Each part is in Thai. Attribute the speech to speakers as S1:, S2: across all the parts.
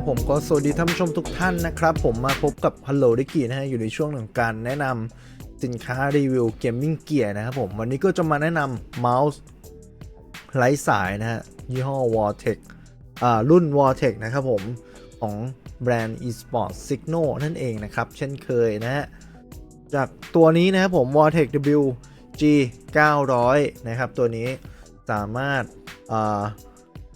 S1: ครับผมก็สวัสดีท่านผู้ชมทุกท่านนะครับ ผมมาพบกับ Hello d i k i นะฮะอยู่ในช่วงของการแนะนำสินค้ารีวิวเกมมิ่งเกียร์นะครับผมวันนี้ก็จะมาแนะนำเมาส์ไร้สายนะฮะยี่ห้อ Vortex อ่ารุ่น Vortex นะครับผมของแบรนด์ eSport Signo นั่นเองนะครับ เช่นเคยนะฮะจากตัวนี้นะครับผม Vortex WG 900 นะครับ ตัวนี้สามารถอ่า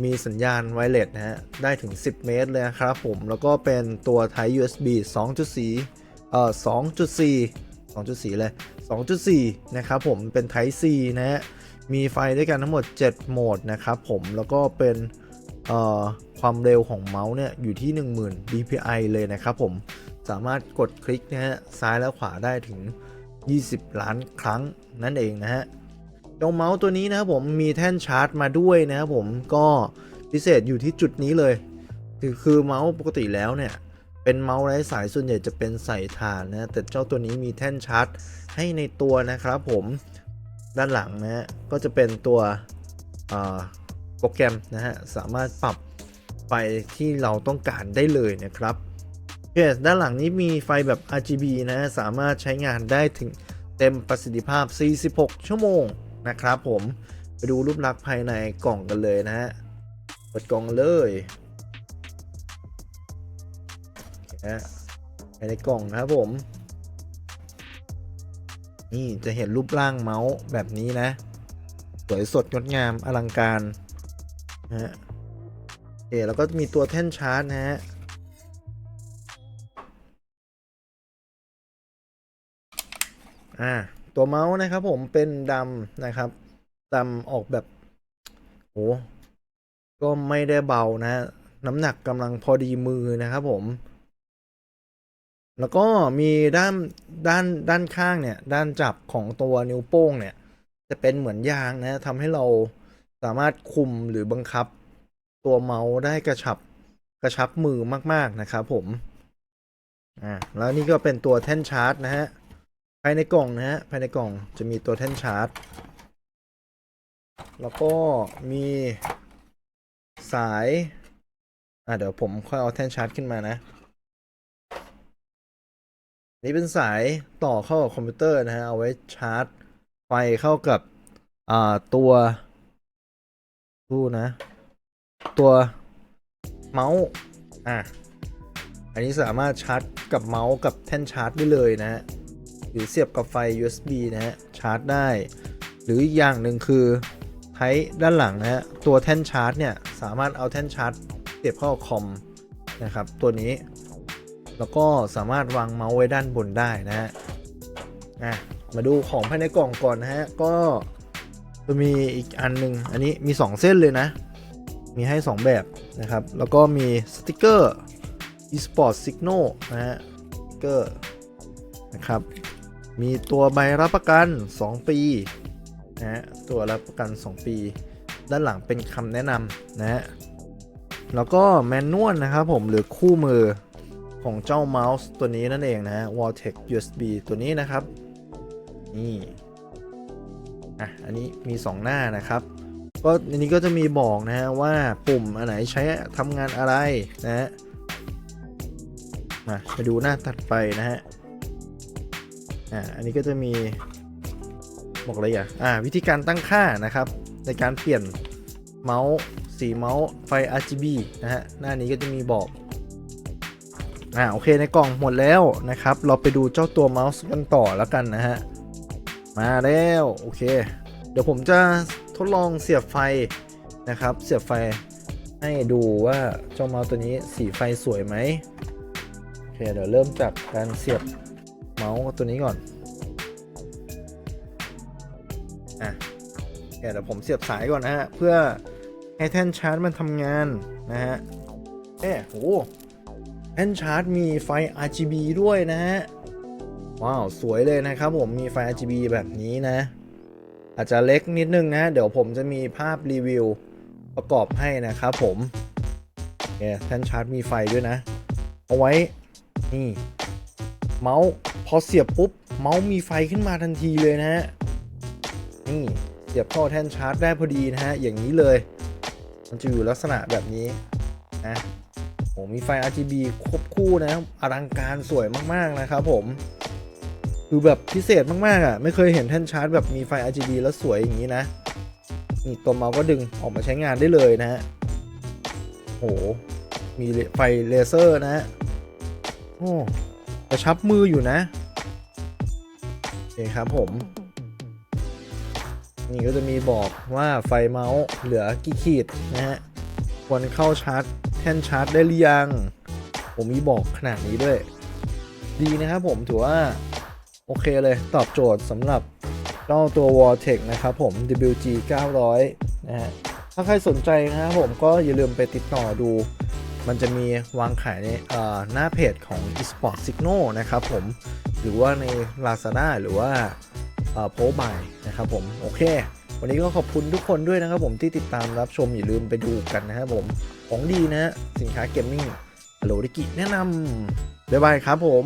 S1: มีสัญญาณไวเลสนะฮะ ได้ถึง 10 เมตรเลยนะครับผม แล้วก็เป็นตัว Type USB 2.4 เอ่อ 2.4 2.4 เลย 2.4 นะครับผม เป็น Type C นะฮะ มีไฟด้วยกันทั้งหมด 7 โหมดนะครับผม แล้วก็เป็น เอ่อ ความเร็วของเมาส์เนี่ย อยู่ที่ 10,000 dpi เลยนะครับผม สามารถกดคลิกนะฮะ ซ้ายและขวาได้ถึง 20 ล้านครั้งนั่นเองนะฮะ เจ้าเมาส์ตัวนี้นะครับผมมีแท่นชาร์จมาด้วยนะครับผมก็พิเศษอยู่ที่จุดนี้เลย คือคือเมาส์ปกติแล้วเนี่ยเป็นเมาส์ไร้สายส่วนใหญ่จะเป็นใส่ถ่านนะแต่เจ้าตัวนี้มีแท่นชาร์จให้ในตัวนะครับผมด้านหลังนะฮะก็จะเป็นตัวโปรแกรมนะฮะสามารถปรับไฟที่เราต้องการได้เลยนะครับโอเคด้านหลังนี้มีไฟแบบ RGB นะสามารถใช้งานได้ถึงเต็มประสิทธิภาพ 46 ชั่วโมง นะครับผมไปดูรูปลักษณ์ภายในกล่องกันเลยนะฮะเปิดกล่องเลยอเคฮะภายในกล่องครับผม นี่จะเห็นรูปร่างเมาส์แบบนี้นะ สวยสดงดงามอลังการนะฮะโอเคแล้วก็มีตัวแท่นชาร์จนะฮะอ่า ตัวเมาส์นะครับผมเป็นดำนะครับดำออกแบบโหก็ไม่ได้เบานะ น้ำหนักกำลังพอดีมือนะครับผม แล้วก็มีด้านด้านด้านข้างเนี่ย ด้านจับของตัวนิ้วโป้งเนี่ย จะเป็นเหมือนยางนะทำให้เราสามารถคุมหรือบังคับ ตัวเมาส์ได้กระชับกระชับมือมาก ๆ นะครับผม อ่า แล้วนี่ก็เป็นตัวแท่นชาร์จนะฮะ ภายในกล่องนะฮะ ภายในกล่องจะมีตัวแท่นชาร์จ แล้วก็มีสาย อะเดี๋ยวผมค่อยเอาแท่นชาร์จขึ้นมานะ นี่เป็นสายต่อเข้ากับคอมพิวเตอร์นะฮะ เอาไว้ชาร์จไฟเข้ากับ อ่า ตัวดูนะ ตัวเมาส์ อะ อันนี้สามารถชาร์จกับเมาส์กับแท่นชาร์จได้เลยนะฮะ หรือเสียบกับไฟ USB นะฮะชาร์จได้ หรืออีกอย่างหนึ่งคือใช้ด้านหลังนะฮะตัวแท่นชาร์จเนี่ยสามารถเอาแท่นชาร์จเสียบเข้าคอมนะครับตัวนี้ แล้วก็สามารถวางเมาส์ไว้ด้านบนได้นะฮะอะมาดูของภายในกล่องก่อนนะฮะก็จะมีอีกอันหนึ่งอันนี้มี 2 เส้นเลยนะ มีให้ 2 แบบนะครับ แล้วก็มีสติกเกอร์ eSport Signal นะฮะสติกเกอร์นะครับ มีตัวใบรับประกัน 2 ปีนะฮะตัวรับประกัน 2 ปี ด้านหลังเป็นคำแนะนำนะฮะแล้วก็แมนนวลนะครับผมหรือคู่มือของเจ้าเมาส์ตัวนี้นั่นเองนะฮะ Vortex USB ตัวนี้นะครับ นี่อะอันนี้มี 2 หน้านะครับ ก็อันนี้ก็จะมีบอกนะฮะว่าปุ่มอันไหนใช้ทำงานอะไรนะฮะมาไปดูหน้าถัดไปนะฮะ อ่าอันนี้ก็จะมีบอกอะไรอะอ่าวิธีการตั้งค่านะครับ ในการเปลี่ยนเมาส์สีเมาส์ไฟ RGB นะฮะหน้านี้ก็จะมีบอกอ่าโอเคในกล่องหมดแล้วนะครับ เราไปดูเจ้าตัวเมาส์กันต่อแล้วกันนะฮะมาแล้วโอเค เดี๋ยวผมจะทดลองเสียบไฟนะครับ เสียบไฟให้ดูว่าเจ้าเมาส์ตัวนี้สีไฟสวยไหมโอเคเดี๋ยวเริ่มจากการเสียบ มาส์ตัวนี้ก่อนอะเดี๋ยวผมเสียบสายก่อนนะฮะ เพื่อให้แท่นชาร์จมันทำงานนะฮะเอ๊โหแท่นชาร์จมีไฟ RGB ด้วยนะฮะ ว้าว สวยเลยนะครับผมมีไฟ RGB แบบนี้นะ อาจจะเล็กนิดนึงนะ เดี๋ยวผมจะมีภาพรีวิวประกอบให้นะครับผมโอเคแท่นชาร์จมีไฟด้วยนะ เอาไว้ นี่ เมาส์ พอเสียบปุ๊บ เมาส์มีไฟขึ้นมาทันทีเลยนะฮะ นี่เสียบเข้าแท่นชาร์จได้พอดีนะฮะ อย่างนี้เลย มันจะอยู่ลักษณะแบบนี้นะโอ้มีไฟ RGB ควบคู่นะอลังการสวยมากๆนะครับผมคือแบบพิเศษมากๆอะ ไม่เคยเห็นแท่นชาร์จแบบมีไฟ RGB แล้วสวยอย่างนี้นะนี่ตัวเมาส์ก็ดึงออกมาใช้งานได้เลยนะฮะโหมีไฟเลเซอร์นะฮะโอ้ ระชับมืออยู่นะโอเคครับผม นี่ก็จะมีบอกว่าไฟเมาส์เหลือกี่ขีดนะฮะ ควรเข้าชาร์จแท่นชาร์จได้หรือยัง ผมมีบอกขนาดนี้ด้วย ดีนะครับผมถือว่า โอเคเลยตอบโจทย์สำหรับเจ้าตัว w a r t e c นะครับผม WG 900นะฮะ ถ้าใครสนใจนะครับผมก็อย่าลืมไปติดต่อดู มันจะมีวางขายในหน้าเพจของ eSport Signal นะครับผม หรือว่าใน Lazada หรือว่าเอ่อโพบายนะครับผม โอเค วันนี้ก็ขอบคุณทุกคนด้วยนะครับผมที่ติดตามรับชมอย่าลืมไปดูกันนะครับผม ของดีนะ สินค้าเกมมิ่งโลดิกิแนะนำบ๊ายบายครับผม